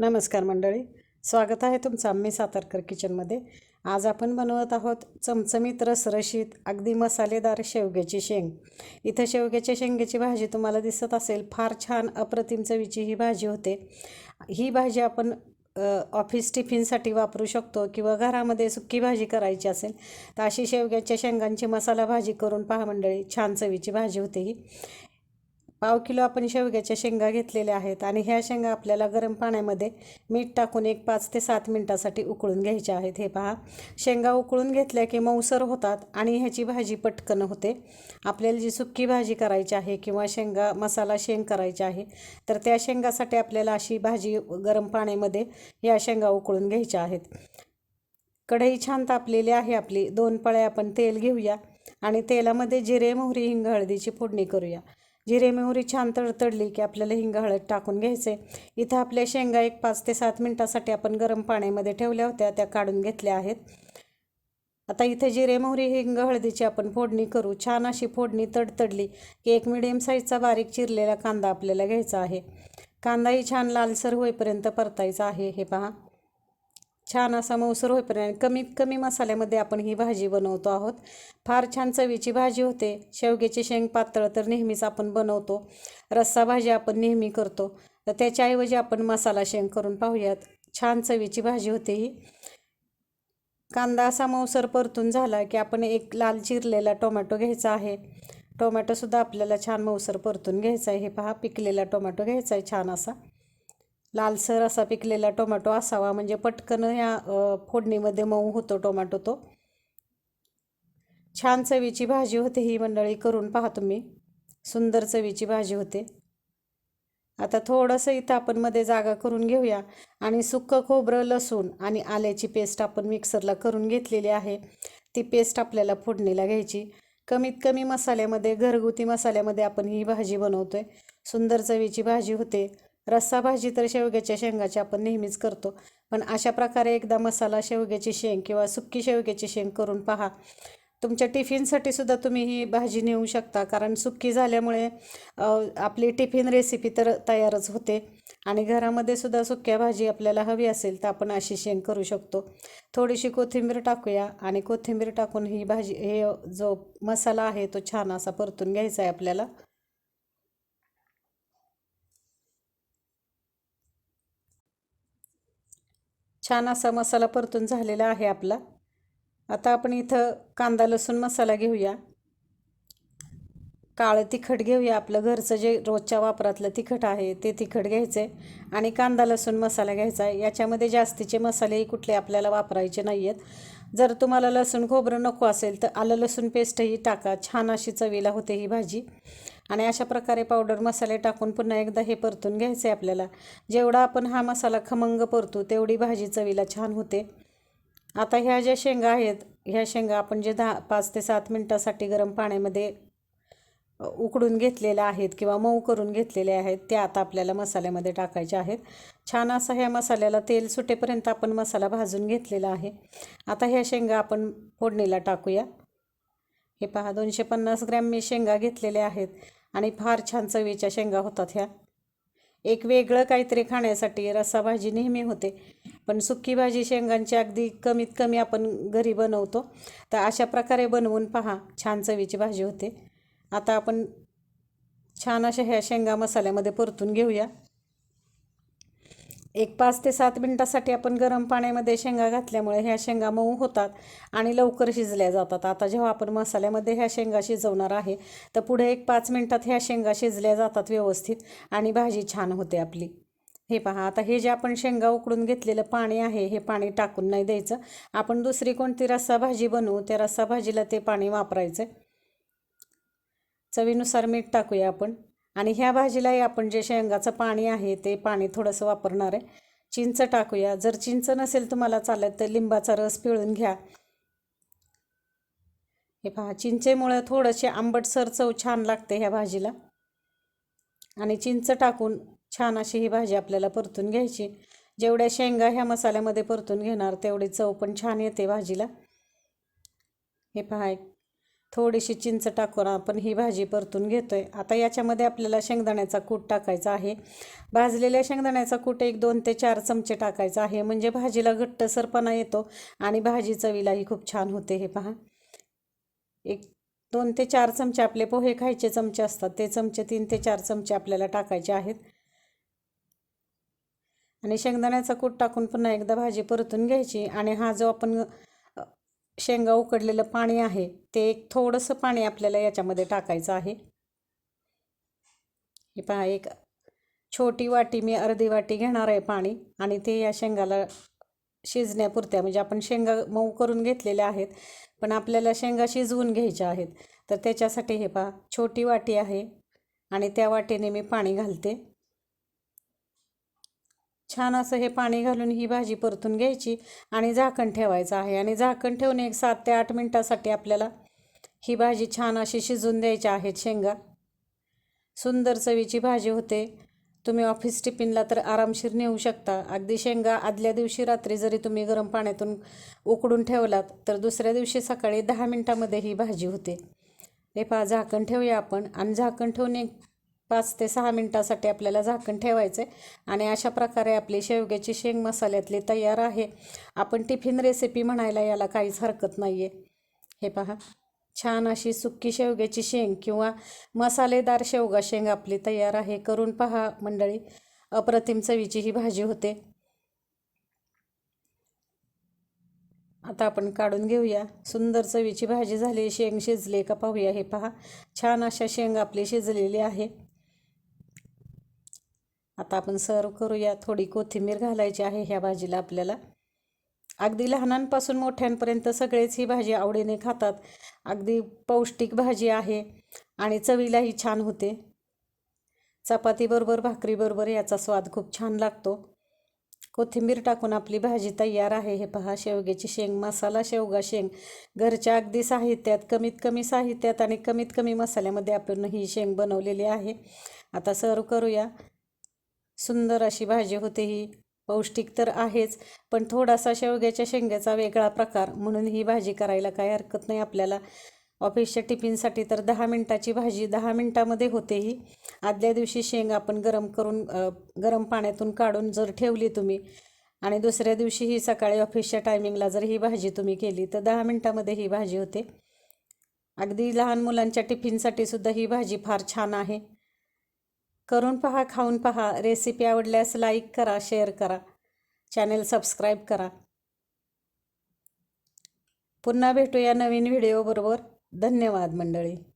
नमस्कार मंडळी. स्वागत आहे तुमचं आम्ही सातारकर किचनमध्ये. आज आपण बनवत आहोत चमचमीत रसरशीत अगदी मसालेदार शेवग्याची शेंग. इथं शेवग्याच्या शेंगेची भाजी तुम्हाला दिसत असेल फार छान अप्रतिम चवीची ही भाजी होते. ही भाजी आपण ऑफिस टिफिनसाठी वापरू शकतो किंवा घरामध्ये सुक्की भाजी करायची असेल तर अशी शेवग्याच्या शेंगांची मसाला भाजी करून पहा मंडळी. छान चवीची भाजी होते ही. पाव किलो आपण शेवग्याच्या शेंगा घेतलेल्या आहेत आणि ह्या शेंगा आपल्याला गरम पाण्यामध्ये मीठ टाकून एक पाच ते सात मिनटासाठी उकळून घ्यायच्या आहेत. हे पहा शेंगा उकळून घेतल्या की मऊसर होतात आणि ह्याची भाजी पटकन होते. आपल्याला जी सुक्की भाजी करायची आहे किंवा शेंगा मसाला शेंग करायची आहे तर त्या शेंगासाठी आपल्याला अशी भाजी गरम पाण्यामध्ये या शेंगा उकळून घ्यायच्या आहेत. कढई छान तापलेली आहे आपली. दोन पळे आपण तेल घेऊया आणि तेलामध्ये जिरे मोहरी हिंग हळदीची फोडणी करूया. जिरे मोहरी छान तडतडली की आपल्याला हिंग हळद टाकून घ्यायचे. इथं आपल्या शेंगा एक पाच ते सात मिनटासाठी आपण गरम पाण्यामध्ये ठेवल्या होत्या त्या काढून घेतल्या आहेत. आता इथे जिरे मोहरी हिंग हळदीची आपण फोडणी करू. छान अशी फोडणी तडतडली की एक मिडियम साईजचा बारीक चिरलेला कांदा आपल्याला घ्यायचा आहे. कांदाही छान लालसर होईपर्यंत परतायचा आहे. हे पहा. छान असा मऊसर होईपर्यंत कमीत कमी मसाल्यामध्ये आपण ही भाजी बनवतो आहोत. फार छान चवीची भाजी होते. शेवग्याची शेंग पातळ तर नेहमीच आपण बनवतो. रस्सा भाजी आपण नेहमी करतो. तर त्याच्याऐवजी आपण मसाला शेंग करून पाहूयात. छान चवीची भाजी होते ही. कांदा असा मऊसर परतून झाला की आपण एक लाल चिरलेला टोमॅटो घ्यायचा आहे. टोमॅटोसुद्धा आपल्याला छान मऊसर परतून घ्यायचा आहे. हे पहा पिकलेला टोमॅटो घ्यायचा आहे छान असा. लालसर असा पिकलेला टोमॅटो असावा. म्हणजे पटकन ह्या फोडणीमध्ये मऊ होतो टोमॅटो तो. छान चवीची भाजी होते ही मंडळी करून पहा तुम्ही. सुंदर चवीची भाजी होते. आता थोडंसं इथं आपण मध्ये जागा करून घेऊया. आणि सुक्कं खोबरं लसूण आणि आल्याची पेस्ट आपण मिक्सरला करून घेतलेली आहे. ती पेस्ट आपल्याला फोडणीला घ्यायची. कमीत कमी मसाल्यामध्ये घरगुती मसाल्यामध्ये आपण ही भाजी बनवतो आहे सुंदर चवीची भाजी होते. रस्सा भाजी तर शेवग्याच्या शेंगाची आपण नेहमीच करतो. पण अशा प्रकारे एकदा मसाला शेवग्याची शेंग किंवा सुक्की शेवग्याची शेंग करून पहा. तुमच्या टिफिनसाठी सुद्धा तुम्ही ही भाजी नेऊ शकता. कारण सुक्की झाल्यामुळे आपली टिफिन रेसिपी तर तयारच होते. आणि घरामध्ये सुद्धा सुक्या भाजी आपल्याला हवी असेल तर आपण अशी शेंग करू शकतो. थोडीशी कोथिंबीर टाकूया आणि कोथिंबीर टाकून ही भाजी हे जो मसाला आहे तो छान असा परतून घ्यायचा आहे आपल्याला. छान असा मसाला परतून झालेला आहे आपला. आता आपण इथं कांदा लसूण मसाला घेऊया. काळं तिखट घेऊया. आपलं घरचं जे रोजच्या वापरातलं तिखट आहे ते तिखट घ्यायचं आहे आणि कांदा लसूण मसाला घ्यायचा आहे. याच्यामध्ये जास्तीचे मसालेही कुठले आपल्याला वापरायचे नाही आहेत जर तुम्हाला लसूण खोबरं नको असेल तर आलं लसूण पेस्टही टाका. छान अशी चवीला होते ही भाजी. आणि अशा प्रकारे पावडर मसाले टाकून पुन्हा एकदा हे परतून घ्यायचं आहे आपल्याला. जेवढा आपण हा मसाला खमंग परतू तेवढी भाजी चवीला छान होते. आता ह्या ज्या शेंगा आहेत ह्या शेंगा आपण जे दहा पाच ते सात मिनटासाठी गरम पाण्यामध्ये उकडून घेतलेल्या आहेत किंवा मऊ करून घेतलेल्या आहेत त्या आता आपल्याला मसाल्यामध्ये टाकायच्या आहेत. छान असा ह्या मसाल्याला तेल सुटेपर्यंत आपण मसाला भाजून घेतलेला आहे. आता ह्या शेंगा आपण फोडणीला टाकूया. हे पहा दोनशे पन्नास ग्रॅम मी शेंगा घेतलेल्या आहेत. आणि फार छान चवीच्या शेंगा होतात ह्या. एक वेगळं काहीतरी खाण्यासाठी रस्सा भाजी नेहमी होते पण सुक्की भाजी शेंगांची अगदी कमीत कमी आपण घरी बनवतो तर अशा प्रकारे बनवून पहा छान चवीची भाजी होते. आता आपण छान अशा ह्या शेंगा मसाल्यामध्ये परतून घेऊया. एक पाच ते सात मिनटासाठी आपण गरम पाण्यामध्ये शेंगा घातल्यामुळे ह्या शेंगा मऊ होतात आणि लवकर शिजल्या जातात. आता जेव्हा आपण मसाल्यामध्ये ह्या शेंगा शिजवणार आहे तर पुढे एक पाच मिनटात ह्या शेंगा शिजल्या जातात व्यवस्थित आणि भाजी छान होते आपली. हे पहा आता हे जे आपण शेंगा उकडून घेतलेलं पाणी आहे हे पाणी टाकून नाही द्यायचं. आपण दुसरी कोणती रस्सा भाजी बनवू त्या रस्सा भाजीला ते पाणी वापरायचं चवीनुसार मीठ टाकूया आपण. आणि ह्या भाजीलाही आपण जे शेंगाचं पाणी आहे ते पाणी थोडंसं वापरणार आहे. चिंच टाकूया. जर चिंच नसेल तुम्हाला चालत तर लिंबाचा रस पिळून घ्या. हे पहा चिंचेमुळं थोडंसे आंबटसर चव छान लागते ह्या भाजीला. आणि चिंच टाकून छान अशी ही भाजी आपल्याला परतून घ्यायची. जेवढ्या शेंगा ह्या मसाल्यामध्ये परतून घेणार तेवढी चव पण छान येते भाजीला. हे पहा एक थोडीशी चिंच टाकून आपण ही भाजी परतून घेतो आहे आता याच्यामध्ये आपल्याला शेंगदाण्याचा कूट टाकायचा आहे. भाजलेल्या शेंगदाण्याचा कूट एक दोन ते चार चमचे टाकायचा आहे. म्हणजे भाजीला घट्टसरपणा येतो आणि भाजी चवीलाही खूप छान होते हे पहा. एक दोन ते चार चमचे आपले पोहे खायचे चमचे असतात. ते चमचे तीन ते चार चमचे आपल्याला टाकायचे आहेत. आणि शेंगदाण्याचा कूट टाकून पुन्हा एकदा भाजी परतून घ्यायची आणि हा जो आपण शेंगा उकडलेलं पाणी आहे ते एक थोडंसं पाणी आपल्याला याच्यामध्ये टाकायचं आहे. हे पहा एक छोटी वाटी मी अर्धी वाटी घेणार आहे पाणी आणि ते या शेंगाला शिजण्यापुरत्या म्हणजे आपण शेंगा मऊ करून घेतलेल्या आहेत पण आपल्याला शेंगा शिजवून घ्यायच्या आहेत. तर त्याच्यासाठी हे पहा छोटी वाटी आहे आणि त्या वाटीने मी पाणी घालते. छान असं हे पाणी घालून ही भाजी परतून घ्यायची आणि झाकण ठेवायचं आहे. आणि झाकण ठेवून एक सात ते आठ मिनटासाठी आपल्याला ही भाजी छान अशी शिजून द्यायची आहेत शेंगा. सुंदर चवीची भाजी होते. तुम्ही ऑफिस टिफिनला तर आरामशीर नेऊ शकता. अगदी शेंगा आदल्या दिवशी रात्री जरी तुम्ही गरम पाण्यातून उकडून ठेवलात तर दुसऱ्या दिवशी सकाळी दहा मिनटामध्ये ही भाजी होते. हे पहा झाकण ठेवूया आपण. आणि झाकण ठेवून एक पाच ते सहा मिनटासाठी आपल्याला झाकण ठेवायचं आहे आणि अशा प्रकारे आपली शेवग्याची शेंग मसाल्यातली तयार आहे. आपण टिफिन रेसिपी म्हणायला याला काहीच हरकत नाही आहे हे पहा. छान अशी सुक्की शेवग्याची शेंग किंवा मसालेदार शेवगा शेंग आपली तयार आहे. करून पहा मंडळी. अप्रतिम चवीची ही भाजी होते. आता आपण काढून घेऊया. सुंदर चवीची भाजी झाली. शेंग शिजली का पाहूया. हे पहा. छान अशा शेंग आपली शिजलेली आहे. आता आपण सर्व करूया. थोडी कोथिंबीर घालायची आहे ह्या भाजीला आपल्याला. अगदी लहानांपासून मोठ्यांपर्यंत सगळेच ही भाजी आवडीने खातात. अगदी पौष्टिक भाजी आहे आणि चवीलाही छान होते. चपातीबरोबर भाकरीबरोबर याचा स्वाद खूप छान लागतो. कोथिंबीर टाकून आपली भाजी तयार आहे. हे पहा शेवग्याची शेंग मसाला शेवगा शेंग. घरच्या अगदी साहित्यात कमीत कमी साहित्यात आणि कमीत कमी मसाल्यामध्ये आपण ही शेंग बनवलेली आहे. आता सर्व करूया. सुंदर अशी भाजी होते ही. पौष्टिक तर आहेच पण थोडासा शेवग्याच्या शेंग्याचा वेगळा प्रकार म्हणून ही भाजी करायला काही हरकत नाही आपल्याला. ऑफिसच्या टिफिनसाठी तर दहा मिनटाची भाजी दहा मिनटामध्ये होते ही. आदल्या दिवशी शेंग आपण गरम करून गरम पाण्यातून काढून जर ठेवली तुम्ही आणि दुसऱ्या दिवशी ही सकाळी ऑफिसच्या टायमिंगला जर ही भाजी तुम्ही केली तर दहा मिनटामध्ये ही भाजी होते. अगदी लहान मुलांच्या टिफिनसाठी सुद्धा ही भाजी फार छान आहे. करून पहा खाऊन पहा. रेसिपी आवडल्यास लाईक करा शेअर करा. चॅनेल सबस्क्राईब करा. पुन्हा भेटूया नवीन व्हिडिओबरोबर धन्यवाद मंडळी.